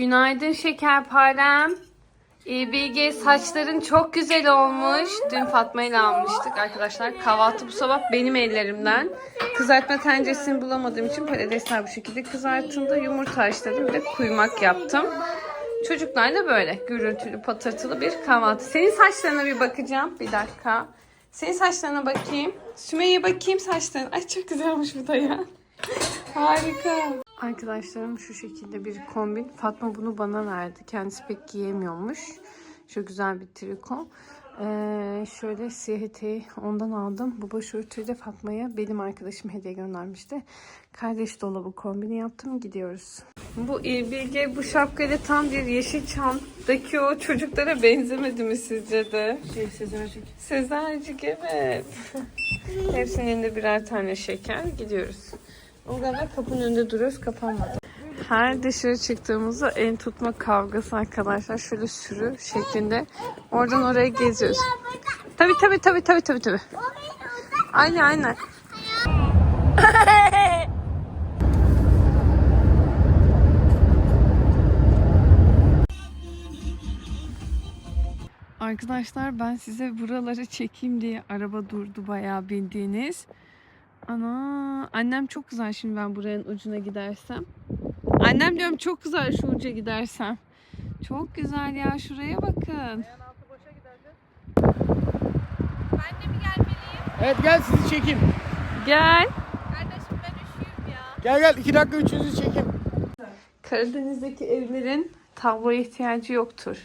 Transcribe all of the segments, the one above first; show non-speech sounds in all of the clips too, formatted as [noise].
Günaydın şekerparem. Ee, Bilge saçların çok güzel olmuş. Dün Fatma ile almıştık arkadaşlar. Kahvaltı bu sabah benim ellerimden. Kızartma tenceresini bulamadığım için patatesler bu şekilde kızartıldı. Yumurta haşladım bir de kuymak yaptım. Çocuklar da böyle gürültülü patırtılı bir kahvaltı. Senin saçlarına bir bakacağım. Bir dakika. Senin saçlarına bakayım. Sümeyye bakayım saçlarına. Ay çok güzel olmuş bu da ya. Harika. Arkadaşlarım şu şekilde bir kombin. Fatma bunu bana verdi. Kendisi pek giyemiyormuş. Şu güzel bir triko. Ee, şöyle siyah eteği ondan aldım. Bu başörtüyü de Fatma'ya benim arkadaşım hediye göndermişti. Kardeş dolabı kombini yaptım. Gidiyoruz. Bu Bilge bu şapkayla tam bir Yeşilçam'daki o çocuklara benzemedi mi sizce de? Şey Sezercik. Sezercik evet. [laughs] Hepsinin elinde birer tane şeker. Gidiyoruz. O galiba kapının önünde duruyoruz. Kapanmadı. Her dışarı çıktığımızda en tutma kavgası arkadaşlar. Şöyle sürü şeklinde. Oradan oraya geziyoruz. Tabii tabii tabii tabii tabii tabii. Aynen aynen. Arkadaşlar ben size buraları çekeyim diye araba durdu bayağı bildiğiniz. Ana annem çok kızar şimdi ben buranın ucuna gidersem. Annem diyorum çok kızar şu uca gidersem. Çok güzel ya şuraya bakın. Evet gel sizi çekeyim. Gel. Gel gel iki dakika üçünüzü çekeyim. Karadeniz'deki evlerin tabloya ihtiyacı yoktur.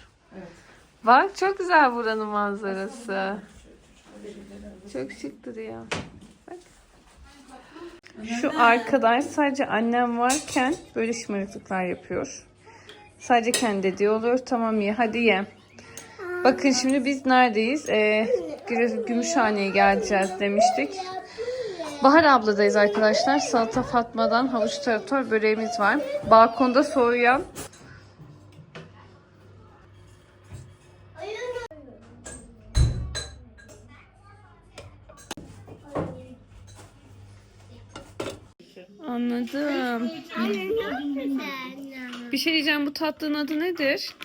Bak çok güzel buranın manzarası. Çok şık duruyor. Şu arkadaş sadece annem varken böyle şımarıklıklar yapıyor. Sadece kendi dediği oluyor. Tamam ye hadi ye. Bakın şimdi biz neredeyiz? Ee, Gü- Gümüşhane'ye geleceğiz demiştik. Bahar abladayız arkadaşlar. Salata Fatma'dan havuç tarator böreğimiz var. Balkonda soğuyan Anladım. Bir şey diyeceğim bu tatlının adı nedir?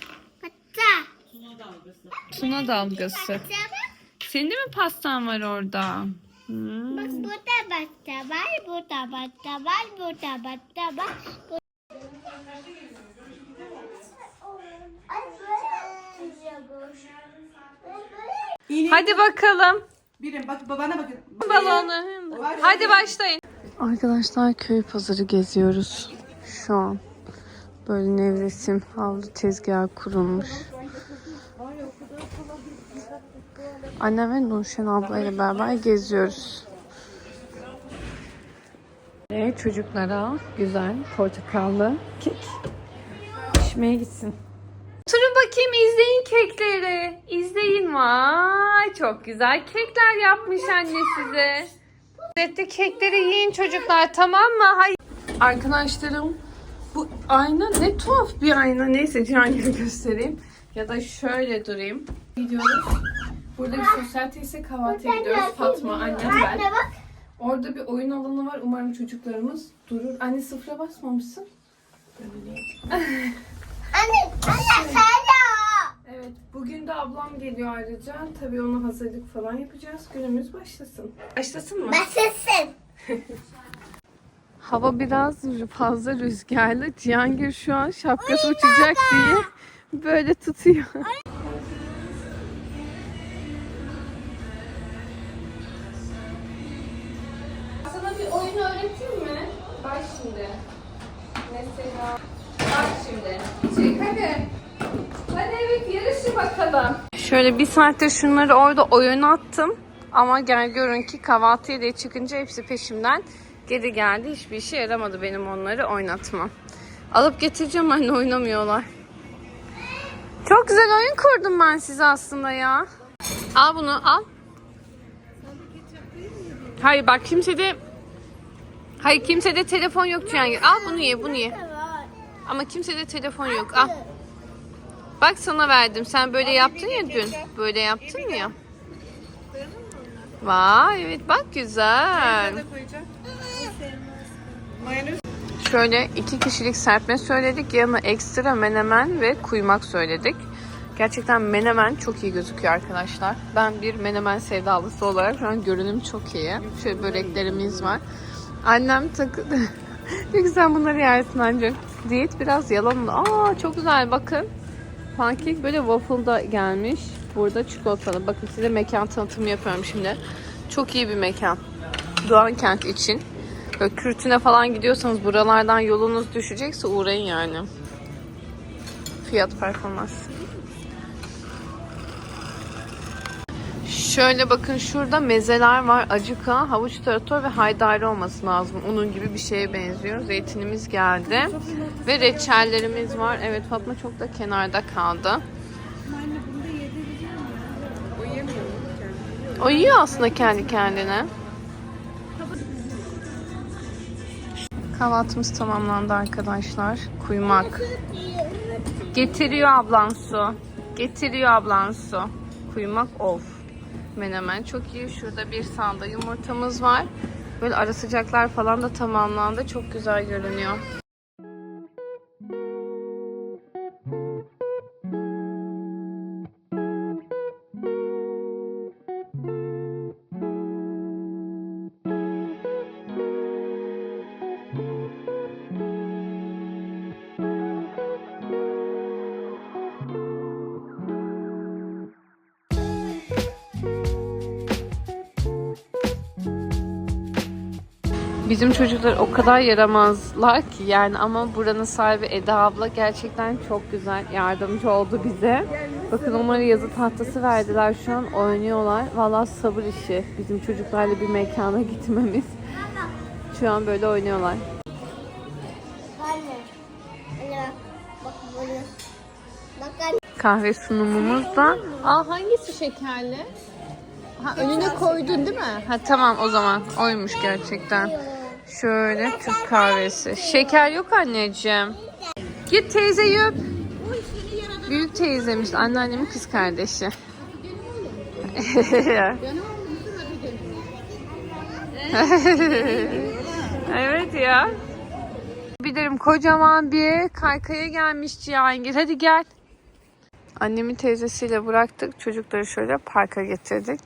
Tuna dalgası. Senin de mi pastan var orada? Hmm. Bak burada batta var, burada batta var, burada batta var. Hadi bakalım. Birim bak babana bakın. Balonu. Hadi başlayın. Arkadaşlar köy pazarı geziyoruz şu an. Böyle nevresim havlu tezgahı kurulmuş. Annem ve Nurşen ablayla beraber geziyoruz. Ve çocuklara güzel portakallı kek pişmeye gitsin. Oturun bakayım izleyin kekleri. İzleyin. Vay çok güzel kekler yapmış anne size. Lezzetli kekleri yiyin çocuklar tamam mı? Hayır. Arkadaşlarım bu ayna ne tuhaf bir ayna. Neyse Cihangir'i [laughs] göstereyim. Ya da şöyle durayım. Gidiyoruz. Burada bir sosyal tesis kahvaltıya gidiyoruz. Fatma, annem ben. Anne bak. Orada bir oyun alanı var. Umarım çocuklarımız durur. Anne sıfıra basmamışsın. Anne, anne sen. Evet, bugün de ablam geliyor ayrıca. Tabii ona hazırlık falan yapacağız. Günümüz başlasın. Başlasın mı? Başlasın. [laughs] Hava biraz fazla rüzgarlı. Cihangir şu an şapkası uçacak diye böyle tutuyor. Şöyle bir saatte şunları orada oyun attım. Ama gel görün ki kahvaltıya diye çıkınca hepsi peşimden geri geldi. Hiçbir işe yaramadı benim onları oynatmam. Alıp getireceğim anne oynamıyorlar. Çok güzel oyun kurdum ben size aslında ya. Al bunu al. Hayır bak kimsede Hayır kimsede telefon yok Cihangir. Al bunu ye bunu ye. Ama kimsede telefon yok. Al. Bak sana verdim. Sen böyle yaptın ya dün. Böyle yaptın ya. Vay evet bak güzel. Şöyle iki kişilik serpme söyledik. Yanına ekstra menemen ve kuymak söyledik. Gerçekten menemen çok iyi gözüküyor arkadaşlar. Ben bir menemen sevdalısı olarak şu an görünüm çok iyi. Şöyle böreklerimiz var. Annem takıldı. [laughs] ne güzel bunları yersin ancak. Diyet biraz yalan. Aa çok güzel bakın. Pankek böyle waffle'da gelmiş. Burada çikolatalı. Bakın size mekan tanıtımı yapıyorum şimdi. Çok iyi bir mekan. Doğan kent için. Böyle Kürtüne falan gidiyorsanız buralardan yolunuz düşecekse uğrayın yani. Fiyat performans. Şöyle bakın şurada mezeler var. Acıka, havuç tarator ve haydari olması lazım. Onun gibi bir şeye benziyor. Zeytinimiz geldi. Ve reçellerimiz var. Evet Fatma çok da kenarda kaldı. O yiyor aslında kendi kendine. Kahvaltımız tamamlandı arkadaşlar. Kuymak. Getiriyor ablan su. Getiriyor ablan su. Kuymak of. Menemen çok iyi. Şurada bir sanda yumurtamız var. Böyle ara sıcaklar falan da tamamlandı. Çok güzel görünüyor. Bizim çocuklar o kadar yaramazlar ki yani ama buranın sahibi Eda abla gerçekten çok güzel yardımcı oldu bize. Bakın onlara yazı tahtası verdiler şu an oynuyorlar. Vallahi sabır işi bizim çocuklarla bir mekana [laughs] gitmemiz. Şu an böyle oynuyorlar. Kahve sunumumuz da. Aa hangisi şekerli? Ha önüne koydun değil mi? Ha tamam o zaman oymuş gerçekten. Şöyle Türk kahvesi. Şeker yok anneciğim. Git teyzeyi öp. Büyük teyzemiş. Anneannemin kız kardeşi. [laughs] evet ya. Bilirim kocaman bir kaykaya gelmiş Cihangir. Hadi gel. Annemin teyzesiyle bıraktık. Çocukları şöyle parka getirdik.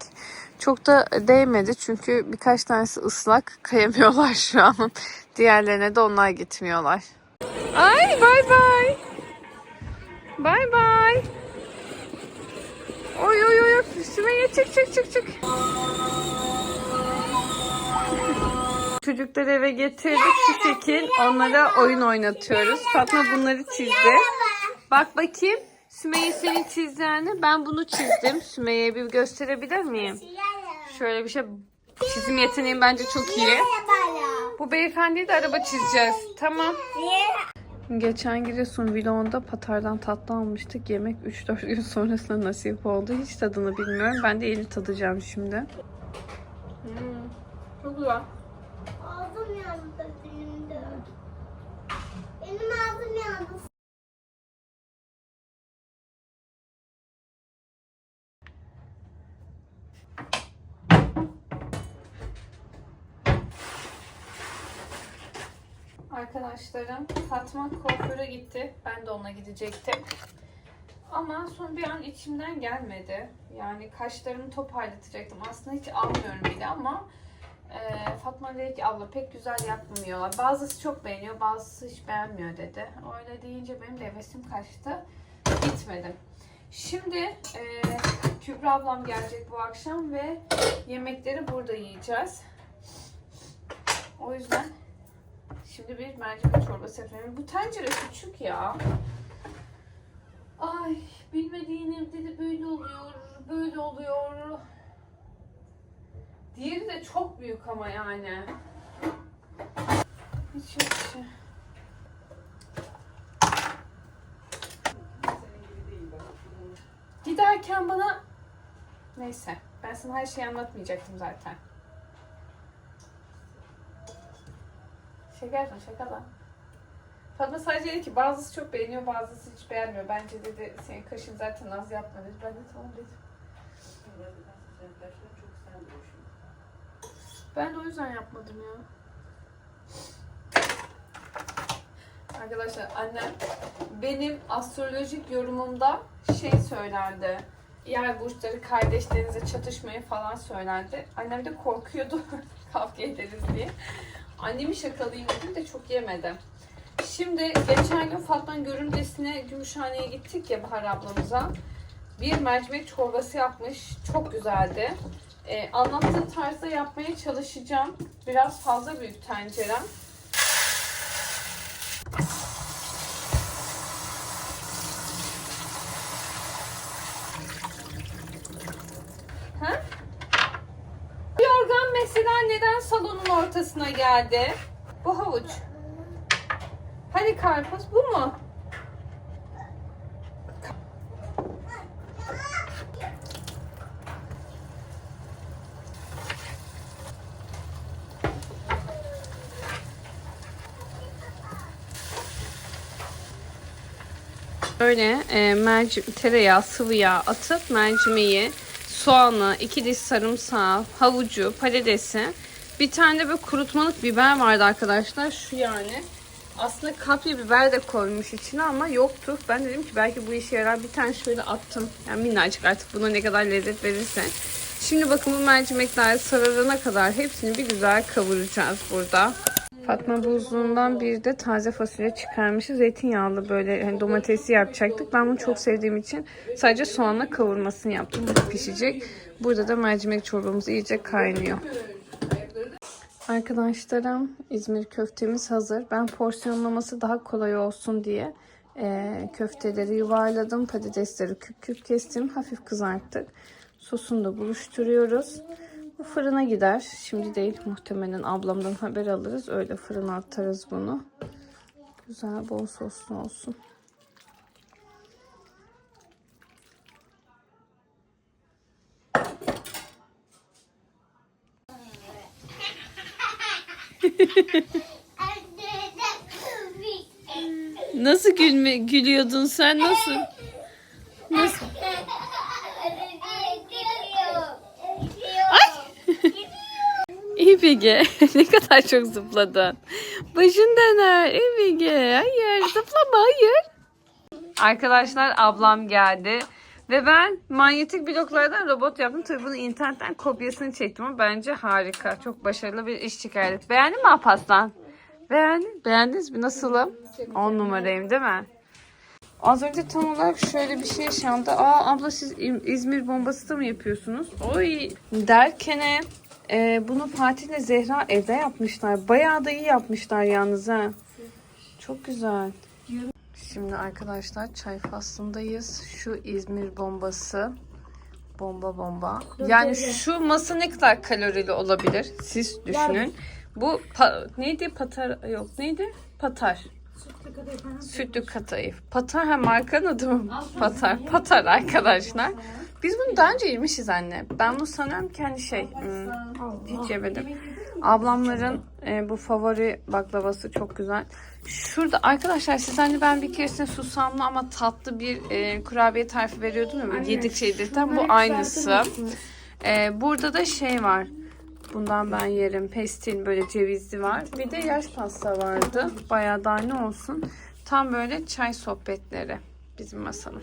Çok da değmedi çünkü birkaç tanesi ıslak. Kayamıyorlar şu an. [laughs] Diğerlerine de onlar gitmiyorlar. Ay bay bay. Bay bay. Oy oy oy. Sümeyye çık çık çık çık. Çocukları eve getirdik şu şekil. Onlara oyun oynatıyoruz. Fatma bunları çizdi. Bak bakayım. Sümeyye senin çizdiğini. Ben bunu çizdim. Sümeyye'ye bir gösterebilir miyim? Şöyle bir şey. Çizim yeteneğim bence çok iyi. Bu beyefendiye de araba çizeceğiz. Tamam. Geçen Giresun vlogunda Patar'dan tatlı almıştık. Yemek 3-4 gün sonrasında nasip oldu. Hiç tadını bilmiyorum. Ben de yeni tadacağım şimdi. Çok güzel. Ağzım yandı Arkadaşlarım Fatma kuaföre gitti. Ben de ona gidecektim. Ama son bir an içimden gelmedi. Yani kaşlarımı toparlatacaktım. Aslında hiç almıyorum bile ama e, Fatma dedi ki abla pek güzel yapmıyorlar. Bazısı çok beğeniyor, bazısı hiç beğenmiyor dedi. Öyle deyince benim de hevesim kaçtı. Gitmedim. Şimdi e, Kübra ablam gelecek bu akşam ve yemekleri burada yiyeceğiz. O yüzden Şimdi bir mercimek çorbası yapıyorum. Bu tencere küçük ya. Ay bilmediğin evde de böyle oluyor. Böyle oluyor. Diğeri de çok büyük ama yani. Hiç yok şey. Giderken bana... Neyse. Ben sana her şeyi anlatmayacaktım zaten. Şeker mi? Şaka lan. Fatma sadece dedi ki bazısı çok beğeniyor bazısı hiç beğenmiyor. Bence dedi senin kaşın zaten az yapma dedi. Ben de tamam dedim. Ben de o yüzden yapmadım ya. Arkadaşlar annem benim astrolojik yorumumda şey söylerdi. Yay burçları kardeşlerinize çatışmayı falan söylerdi. Annem de korkuyordu [laughs] kavga ederiz diye. Annemi şakalayayım dedim de çok yemedi. Şimdi geçen gün Fatma'nın görümcesine Gümüşhane'ye gittik ya Bahar ablamıza. Bir mercimek çorbası yapmış. Çok güzeldi. Ee, anlattığı tarzda yapmaya çalışacağım. Biraz fazla büyük tencerem. Ortasına geldi? Bu havuç. Hani karpuz bu mu? Böyle e, merci, tereyağı, sıvı yağ atıp mercimeği, soğanı, iki diş sarımsağı, havucu, patatesi, bir tane de böyle kurutmalık biber vardı arkadaşlar. Şu yani. Aslında kapya biber de koymuş içine ama yoktu. Ben dedim ki belki bu işe yarar. Bir tane şöyle attım. Yani minnacık artık buna ne kadar lezzet verirse. Şimdi bakın bu mercimekler sararana kadar hepsini bir güzel kavuracağız burada. Fatma buzluğundan bir de taze fasulye çıkarmışız. Zeytinyağlı böyle hani domatesi yapacaktık. Ben bunu çok sevdiğim için sadece soğanla kavurmasını yaptım. Bu pişecek. Burada da mercimek çorbamız iyice kaynıyor. Arkadaşlarım İzmir köftemiz hazır. Ben porsiyonlaması daha kolay olsun diye eee, köfteleri yuvarladım. Patatesleri küp küp kestim. Hafif kızarttık. Sosunu da buluşturuyoruz. Bu fırına gider. Şimdi değil muhtemelen ablamdan haber alırız. Öyle fırına atarız bunu. Güzel bol soslu olsun. Nasıl gülme gülüyordun sen nasıl? Nasıl? [laughs] İbige [laughs] ne kadar çok zıpladın. Başın döner İbige. Hayır zıplama hayır. Arkadaşlar ablam geldi. Ve ben manyetik bloklardan robot yaptım. Tabii bunu internetten kopyasını çektim ama bence harika. Çok başarılı bir iş çıkardık. Beğendin mi Alparslan? Beğendin. Beğendiniz mi? Nasılım? 10 numarayım değil mi? Az önce tam olarak şöyle bir şey yaşandı. Aa abla siz İzmir bombası da mı yapıyorsunuz? Oy derken e, bunu Fatih ile Zehra evde yapmışlar. Bayağı da iyi yapmışlar yalnız ha. Çok güzel. Şimdi arkadaşlar çay faslındayız. Şu İzmir bombası. Bomba bomba. Yani şu masa ne kadar kalorili olabilir? Siz düşünün. Bu pa- neydi? Patar yok neydi? Patar. Sütlü katayıf. Patar hem markanın adı mı? Patar. Patar arkadaşlar. Biz bunu daha önce yemişiz anne. Ben bunu sanıyorum ki hani şey hmm, hiç yemedim. Ablamların e, bu favori baklavası çok güzel. Şurada arkadaşlar siz hani ben bir keresinde susamlı ama tatlı bir e, kurabiye tarifi veriyordum ya. böyle Yedikçe yedirten bu aynısı. E, burada da şey var. Bundan ben yerim. Pestil böyle cevizli var. Bir de yaş pasta vardı. Bayağı daha ne olsun. Tam böyle çay sohbetleri bizim masanın.